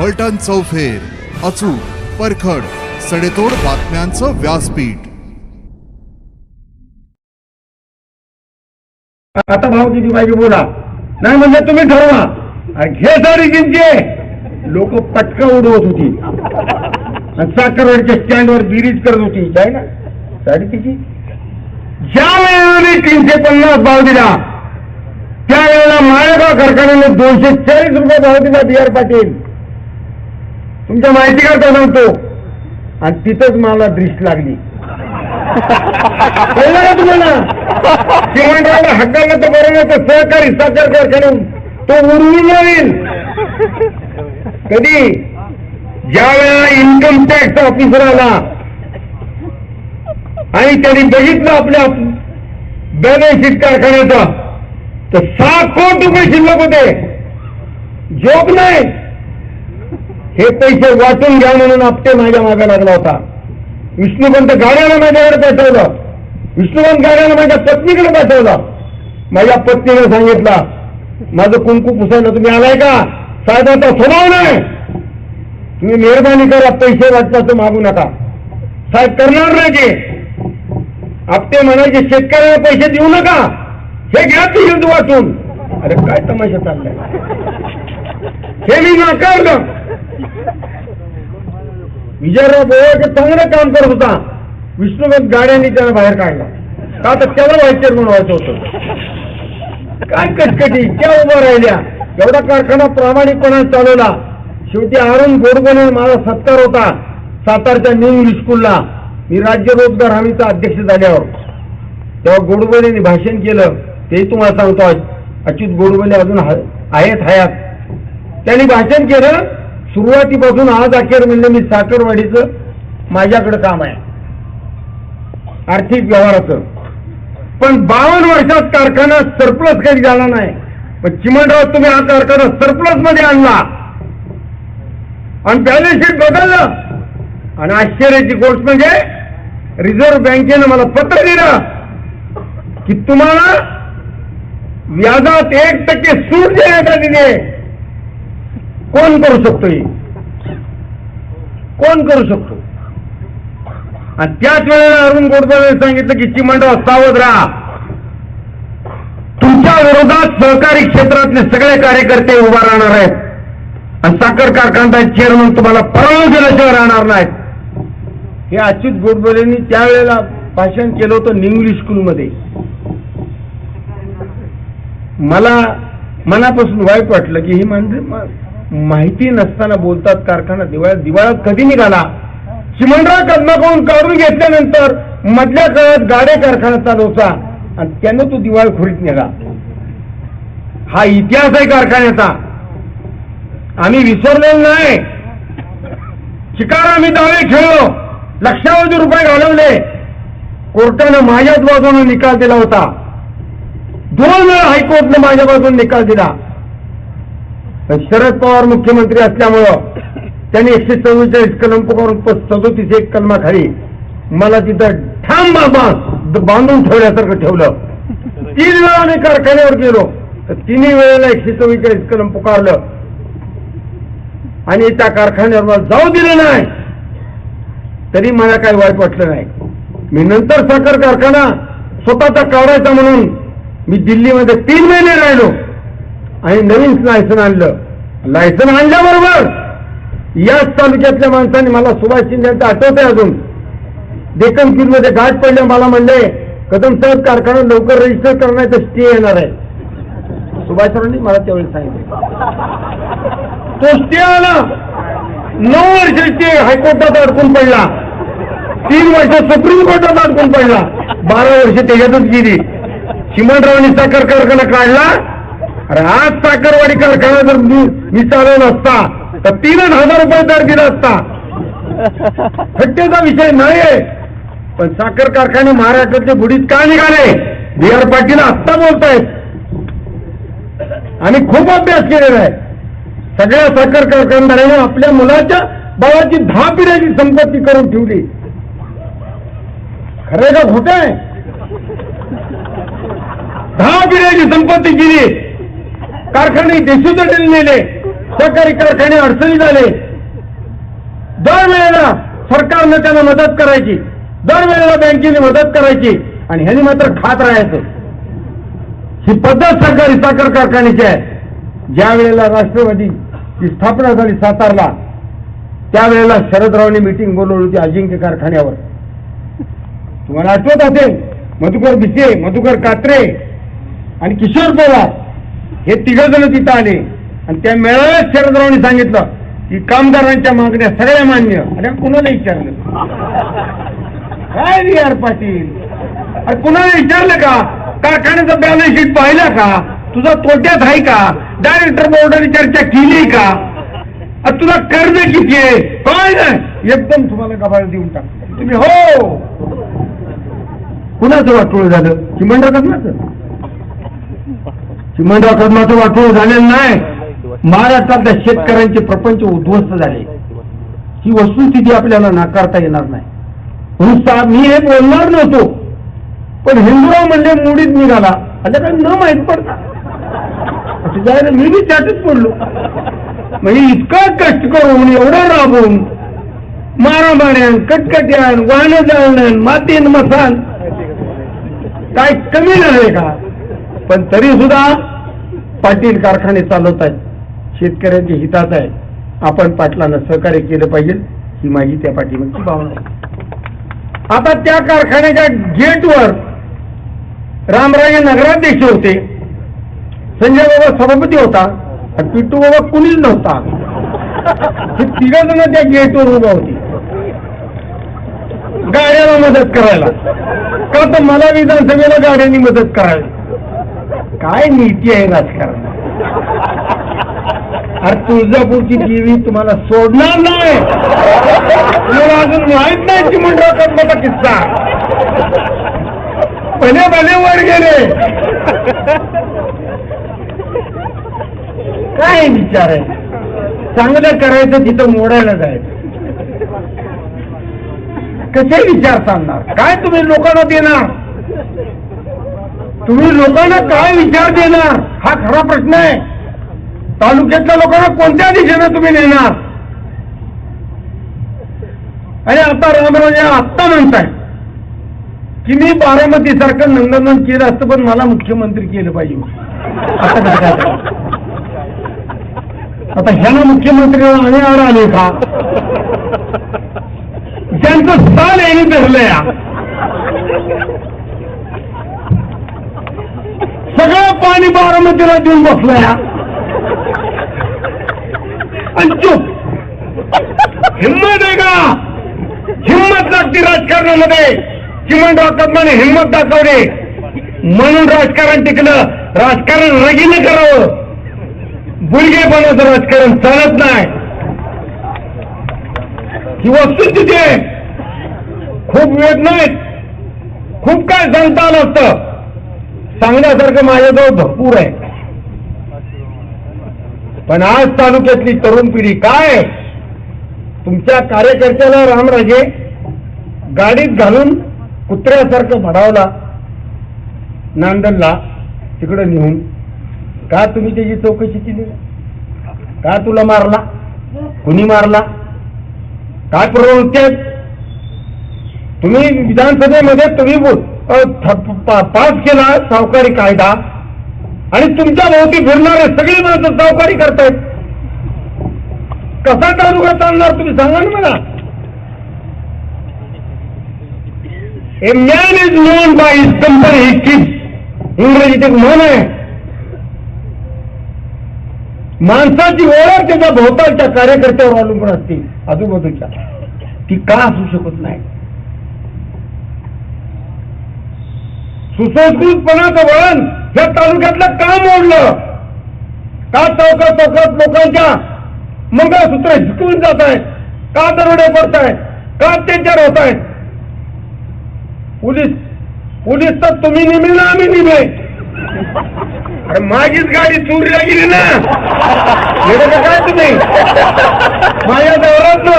फलटण चौफेर अचूक परखड सडेतोड बातम्यांचं व्यासपीठ. आता भाव किती पाहिजे बोला. नाही म्हणजे तुम्ही ठरवा. घे घे किंचे लोक पटका उडवत होती. आणि साखरवाडीच्या स्टँडवर बिरीज करत होती. काय ना. साडेतीनशे ज्या वेळेला तीनशे पन्नास भाव दिला त्यावेळेला माळेगाव कारखान्याने दोनशे चाळीस रुपये भाव दिला बी आर पाटील. तुमच्या माहिती करता सांगतो? आणि तिथंच मला दृष्ट लागली. कळलं का तुम्हाला? सिमेंटवाला हक्काला तर बरं नाही तर सहकारी साखर कारखाना तो उडवून जाईल कधी? ज्या वेळेला इन्कम टॅक्स ऑफिसर आला. आणि त्यांनी बघितलं आपल्या बॅलन्स शीट कारखान्याचा तर सात कोटी रुपये शिल्लक होते. जोक नाही. हे पैसे वाटून घ्या म्हणून आपटे माझ्या मागे लागला होता. विष्णुपंत गाड्याला माझ्याकडे पाठवलं विष्णुपंत गाड्याला माझ्या पत्नीकडे पाठवलं माझ्या पत्नीने सांगितलं माझं कुंकू पुसायला तुम्ही आलाय का? साहेबांचा स्वभाव नाही. तुम्ही मेहरबानी करा पैसे वाटपाचं मागू नका. साहेब करणार नाही ते. आपटे म्हणायचे शेतकऱ्याला पैसे देऊ नका. हे घ्या ते युद्ध वाटून अरे काय तमाशा चाललाय? हे मी नाकारलं. विजयराव बोवाचे चांगलं काम करत होता विष्णुपंत गाड्यांनी त्याला बाहेर काढला. का तर त्याला व्हायचे म्हणून व्हायचं होतं? काय कटकटी त्या उभ्या राहिल्या. एवढा कारखाना प्रामाणिकपणा चालवला. शेवटी अरुण गोडबोने माझा सत्कार होता सातारच्या न्यू इंग्लिश स्कूलला मी राज्य रोजगार हमीचा अध्यक्ष झाल्यावर. तेव्हा गोडबोलेने भाषण केलं ते तुम्हाला सांगतो अच्युत गोडबोले अजून आहेत हयात. त्यांनी भाषण केलं सुरुवातीपासून आज अखेर म्हणजे मी साखरवाडीचं माझ्याकडे काम आहे. आर्थिक व्यवहाराचं. पण बावन्न वर्षात कारखाना सरप्लस काही झाला नाही. पण चिमणराव तुम्ही हा कारखाना सरप्लसमध्ये आणला. आणि बॅलन्स शीट बदललं. आणि आश्चर्याची गोष्ट म्हणजे रिझर्व्ह बँकेनं मला पत्र दिलं की तुम्हाला व्याजात एक टक्के सूट देण्यात आलेली आहे कोण करू शकतो हे कोण करू शकतो? आणि त्याच वेळेला अरुण गोडबोले सांगितलं की चिमणराव सावध राहा. तुमच्या विरोधात सहकारी क्षेत्रातले सगळे कार्यकर्ते उभा राहणार आहेत. आणि साखर कारखाना चेअरमन तुम्हाला परवानगी दिल्याशिवाय राहणार नाहीत. हे अच्युत गोडबोलेंनी त्यावेळेला भाषण केलं होतं निंगली स्कूलमध्ये मला मनापासून वाईट वाटलं की ही माणसं माहिती नसताना बोलतात कारखाना दिवाळ्यात. दिवाळ्यात कधी निघाला? चिमणराव कदमाकडून काढून घेतल्यानंतर मधल्या काळात गाडे कारखाना चालवचा आणि त्यानं तो दिवाळखोरीत निघा हा इतिहास आहे कारखान्याचा. आम्ही विसरलेलो नाही. शिकार आम्ही दावे खेळलो. लक्षावधी रुपये घालवले. कोर्टानं माझ्याच बाजूने निकाल दिला होता. दोन वेळा हायकोर्टनं माझ्या बाजूने निकाल दिला. पण शरद पवार मुख्यमंत्री असल्यामुळं त्यांनी एकशे चव्वेचाळीस कलम पुकारून सदोतीस एक कलमाखाली मला तिथं ठाम बाबा बांधून ठेवल्यासारखं ठेवलं. तीन वेळा मी कारखान्यावर गेलो. तर तिन्ही वेळेला एकशे चव्वेचाळीस कलम पुकारलं. आणि त्या कारखान्यावर मला जाऊ दिलं नाही. तरी मला काही वाईट वाटलं नाही. मी नंतर साखर कारखाना स्वतःचा काढायचा म्हणून मी दिल्लीमध्ये तीन महिने राहिलो. आणि नवीन लायसन आणलं. लायसन आणल्याबरोबर याच तालुक्यातल्या माणसाने मला सुभाष शिंदेचं आठवतंय अजून. डेक्कन क्यूजमध्ये गाठ पडल्या मला म्हणले कदम साहेब कारखाना लवकर रजिस्टर करण्याचा स्टे येणार आहे. सुभाषरावांनी मला त्यावेळी सांगितलं. तो स्टे आला. नऊ वर्ष स्टे हायकोर्टात अडकून पडला. तीन वर्ष सुप्रीम कोर्टात अडकून पडला. बारा वर्ष त्याच्यातच गेली. चिमणरावांनी साखर कारखाना काढला. अरे आज साखरवाडी कारखाना जर मी मी चालवला असता तर तीनच हजार रुपये दर दिला असता. हट्टेचा विषय नाहीये. पण साखर कारखाने महाराष्ट्रातले बुडीत का निघाले? बी आर पाटील आत्ता बोलतायत. आणि खूप अभ्यास केलेला आहे. सगळ्या साखर कारखानदाराने आपल्या मुलाच्या बाळाची दहा पिढ्याची संपत्ती करून ठेवली. खरे का खोट आहे? दहा पिढ्याची संपत्ती केली. कारखाने देशोदटीने नेले सहकारी कारखाने अडचणी झाले दरवेळेला सरकारनं त्यांना मदत करायची. दरवेळेला बँकेने मदत करायची. आणि ह्यांनी मात्र खात राहायचं. ही पद्धत सरकारी साखर कारखान्याची आहे. ज्या वेळेला राष्ट्रवादीची स्थापना झाली सातारला त्यावेळेला शरदरावनी मिटिंग बोलवली होती अजिंक्य कारखान्यावर. तुम्हाला आठवत असेल मधुकर भिसे मधुकर कात्रे आणि किशोर पवार हे तिघ जण तिथं आले. आणि त्या मेळाव्यात शरदरावनी सांगितलं की कामगारांच्या मागण्या सगळ्या मान्य. आणि कुणाला विचारलं काय रे यार पाटील? अरे कुणाला विचारलं का? कारखान्याचं बॅलन्स शीट पाहिलं का? तुझा तोट्यात आहे का? डायरेक्टर बोर्डाने चर्चा केली का? तुला कर्ज किती आहे? काय नाही. एकदम तुम्हाला गबाळ देऊन टाक तुम्ही हो. कुणाचं वाटोळ झालं? चिमणराव ना चिमणराव कदमाचं वाटोळ झालेलं नाही. महाराष्ट्रातल्या शेतकऱ्यांचे प्रपंच उद्ध्वस्त झाले. ही वस्तुस्थिती आपल्याला नाकारता येणार नाही. म्हणून सा- मी हे बोलणार नव्हतो. पण हिंदुराव म्हणजे मुडीत निघाला. आता काय न माहीत पडता. मी बी त्यातच पडलो. म्हणजे इतकं कष्ट करून एवढं राबून मारामाऱ्यान कटकट्यान वाहन जाळणं मातीन मसान. काय कमी झालंय का? पण तरी सुद्धा पाटील कारखाने चालवत आहेत. शेतकऱ्यांच्या हितात आहे आपण पाटलांना सहकार्य केलं पाहिजे ही माझी त्या पाठीमागची भावना आहे. आता त्या कारखान्याच्या गेटवर रामराजे नगराध्यक्ष होते. संजय बाबा सभापती होता. आणि पिट्टू बाबा कुणीच नव्हता. हे तिघ जण त्या गेटवर उभा होती. गाड्याला मदत करायला. का तर मला विधानसभेला गाड्यांनी मदत करावी? काय नीती आहे राजकारण अरे तुळजापूरची देवी तुम्हाला सोडणार नाही. तुम्हाला अजून माहीत नाही चिमणराव कर्माचा किस्सा. भले भले वर गेले. काय विचार आहे? चांगलं करायचं तिथं मोडायला जायचं. कसे विचार सांगणार काय तुम्ही लोकांना देणार? तुम्ही लोकांना काय विचार देणार? हा खरा प्रश्न आहे. तालुक्यातल्या लोकांना कोणत्या दिशेनं तुम्ही नेणार? आणि आता रामराजे आत्ता म्हणताय. की मी बारामती सारखं नंदनवन केलं असतं पण मला मुख्यमंत्री केलं पाहिजे. आता आता ह्याला मुख्यमंत्री आणि आर आले का? ज्यांचं स्थान यांनी धरलं या सगळं पाणी बारामतीला देऊन बसलंय. आणि चूप. हिंमत आहे का? हिंमत लागते राजकारणामध्ये. चिमणराव कदमाने हिंमत दाखवली. म्हणून राजकारण टिकलं. राजकारण रगीने करावं. बुलगेपणाचं राजकारण चालत नाही. ही वस्तुस्थिती आहे. खूप वेद नाहीत खूप काय सांगता आलं असतं. सांगण्यासारखं माझ्याजवळ भरपूर आहे. पण आज तालुक्यातली तरुण पिढी काय? तुमच्या कार्यकर्त्याला रामराजे गाडीत घालून कुत्र्यासारखं भडावला नांदनला तिकडं नेऊन. का तुम्ही त्याची चौकशी केली? का तुला मारला? कुणी मारला? काय प्रवृत्ती आहेत? तुम्ही विधानसभेमध्ये तुम्ही बोल- पास केला सावकारी कायदा आणि तुमच्या भोवती फिरणारे सगळे माणसं सावकारी करतायत. कसा तालुका चालणार तुम्ही सांगा ना मला. A man is known by is company his kid इंग्रजीत एक म्हण आहे. माणसाची ओळख त्याच्या भोवतालच्या कार्यकर्त्यावर अवलंबून असते. आजूबाजूच्या. ती का असू शकत नाही? सुसंस्कृतपणाचं वळण या तालुक्यातलं का मोडलं? का चौकात चौकात लोकांच्या मंगळसूत्र हिसकून जात आहेत का दरोडे पडत आहेत का अत्याचार होत आहेत पोलीस पोलीस तर तुम्ही निमे ना आम्ही निमे अरे माझीच गाडी चोरीला गेली ना काय तुम्ही? माझ्या दौरात ना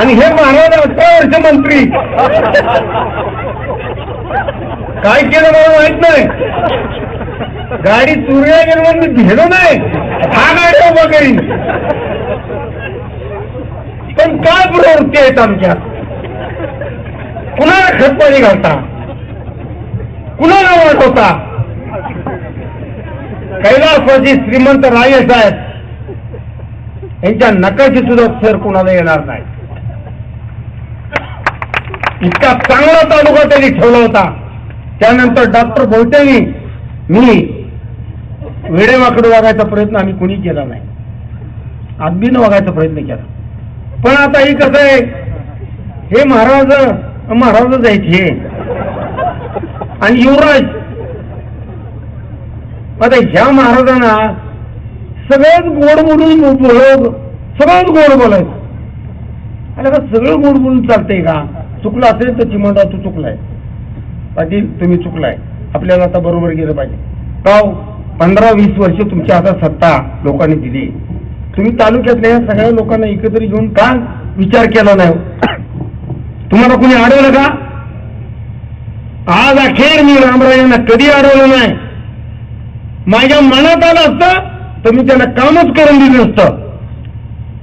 आणि हे महाराज अठरा वर्ष मंत्री. काय केलं मला माहीत नाही. गाडी चुरीला गेलो मी भेलो नाही. हा गाडी उभा करीन. पण काय प्रवृत्ती आहेत आमच्या कुणाला खतपाणी घालता? कुणाला वाटवता कैलासवासी श्रीमंत राय साहेब यांच्या नकाशी सुद्धा सर कुणाला येणार नाही इतका चांगला तालुका त्यांनी ठेवला होता. त्यानंतर डॉक्टर भोवतेनी मी वेडेवाकडे वागायचा प्रयत्न आम्ही कुणी केला नाही. आदबीनं वागायचा प्रयत्न केला. पण आता ही कसं आहे? हे महाराज महाराजच आहेत हे. आणि युवराज. आता ह्या महाराजांना सगळेच गोड बोलून उपयोग सगळंच गोड बोलायचं. अरे आता सगळं गोड बोलून चालतंय का? चुकलं असेल तर चिमंडा तू चुकलाय. पाटील तुम्ही चुकलाय. आपल्याला आता बरोबर गेलं पाहिजे. काव पंधरा वीस वर्ष तुमच्या हातात सत्ता लोकांनी दिली. तुम्ही तालुक्यातल्या या सगळ्या लोकांना एकत्र घेऊन का विचार केला नाही? तुम्हाला कुणी अडवलं का? आज अखेर मी रामरायांना कधी अडवलं नाही? माझ्या मनात आलं असतं तर मी त्यांना कामच करून दिलं असतं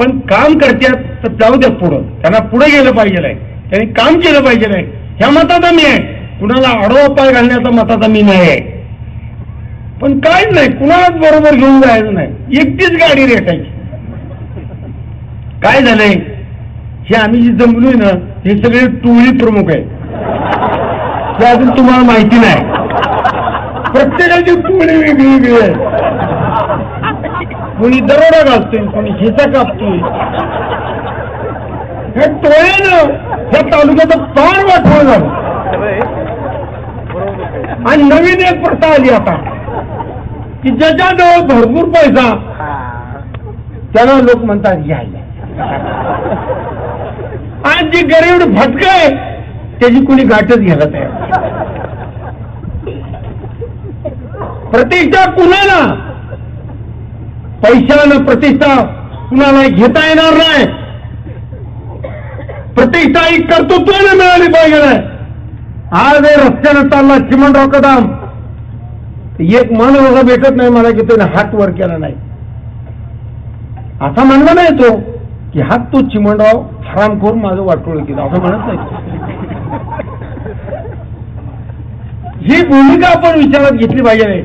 पण काम करत्यात तर जाऊ द्या पुढं. त्यांना पुढे गेलं पाहिजे नाही त्यांनी काम केलं पाहिजे आहे. ह्या मताचा आम्ही आहे. कुणाला आडवा पाय घालण्याचा मताचा मी नाही आहे. पण काय नाही कुणालाच बरोबर घेऊन जायचं नाही. एकटीच गाडी रेटायची. काय झालंय? हे आम्ही जी जमलोय ना हे सगळे टोळी प्रमुख आहे हे अजून तुम्हाला माहिती नाही. प्रत्येकाची टोळी वेगळी वेगळी आहे. कोणी दरोडा घालतोय कोणी हिसा कापतोय. हे टोळ्यानं या तालुक्याचं पार वाटवं झालं. आणि नवीन एक प्रथा आली आता. की ज्याच्याजवळ भरपूर पैसा त्याला लोक म्हणतात या आज जी गरीब भटक आहे त्याची कुणी गाठच घ्यायला तयार प्रतिष्ठा कुणाला? पैशानं प्रतिष्ठा कुणाला घेता येणार नाही. प्रतिष्ठा ही कर्तृत्वाने मिळाली पाहिजे. आज रस्त्यानं चालला चिमणराव कदम एक मन बघा भेटत नाही मला की त्याने हात वर केला नाही. असा म्हणला नाही तो की हात तो चिमणराव हरामखोर माझं वाटोळ केलं. असं म्हणत नाही ही भूमिका आपण विचारात घेतली पाहिजे.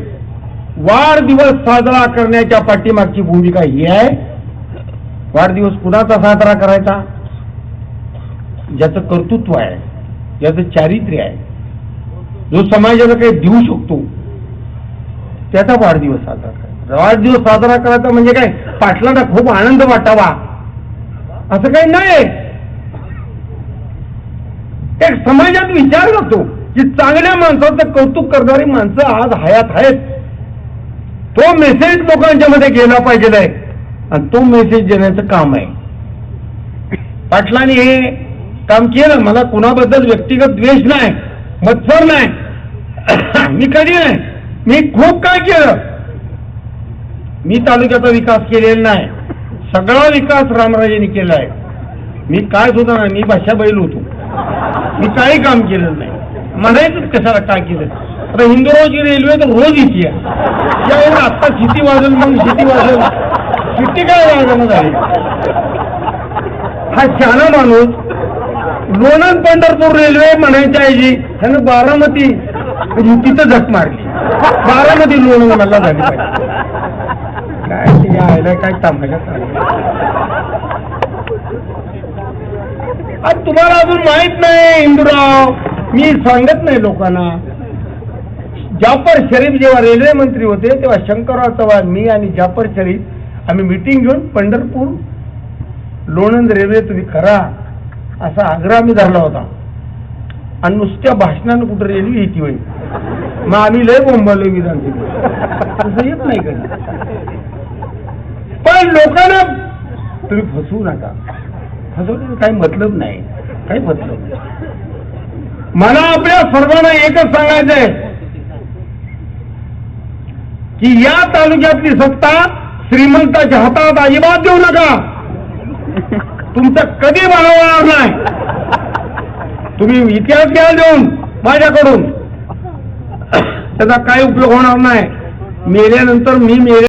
वाढदिवस साजरा करण्याच्या पाठीमागची भूमिका ही आहे. वाढदिवस कुणाचा साजरा करायचा? ज्याचं कर्तृत्व आहे. याचं चारित्र्य आहे. जो समाजाला काही देऊ शकतो त्याचा वाढदिवस साजरा करायचा वाढदिवस साजरा करायचा म्हणजे काय? पाटलांना खूप आनंद वाटावा. असं काही नाही. एक समाजात विचार करतो की चांगल्या माणसाचं कौतुक करणारी माणसं आज हयात आहेत. तो मेसेज लोकांच्या मध्ये गेला पाहिजे आहे. आणि तो मेसेज देण्याचं काम आहे. पाटलांनी हे काम केलं मला कुणाबद्दल व्यक्तिगत द्वेष नाही मत्सर नाही. मी कधी नाही मी खूप काय केलं. मी तालुक्याचा विकास केलेला नाही सगळा विकास रामराजेंनी केला आहे. मी काय सुद्धा नाही मी भाषा बैल होतो. मी काही काम केलं नाही. म्हणायचंच कशाला काय केलं? आता हिंदुरावची रेल्वे तर रोज इथे आहे आत्ता शिटी वाजल मग? शिटी वाजल? शिट्टी काय वाजणं झाली हा शहाणा माणूस लोणंद पंढरपूर रेल्वे म्हणायच्या ऐवजी ह्यानं बारामती म्हणजे तिथं झक मारली. बारामती लोणंद मला झाली काय यायला काय थांबायला आज तुम्हाला अजून माहीत नाही इंदुराव. मी सांगत नाही लोकांना. जाफर शरीफ जेव्हा रेल्वे मंत्री होते तेव्हा शंकरराव चव्हाण मी आणि जाफर शरीफ आम्ही मिटिंग घेऊन पंढरपूर लोणंद रेल्वे तुम्ही करा. असा आग्रह आम्ही धरला होता. आणि नुसत्या भाषणानं कुठं रेल्वे येते होईल मग आम्ही लय बोंबालो विधानसभेत. तसं येत नाही कधी. पण लोकांना तुम्ही फसवू नका. फसवण्याचं काही मतलब नाही. काही मतलब नाही. मला आपल्या सर्वांना एकच सांगायचंय की या तालुक्यातली सत्ता श्रीमंताच्या हातात अजिबात देऊ नका. तुमचा कधी मागवणार नाही? तुम्ही इतिहास घ्याल देऊन माझ्याकडून. त्याचा काही उपयोग होणार नाही. मेल्यानंतर मी मेल्या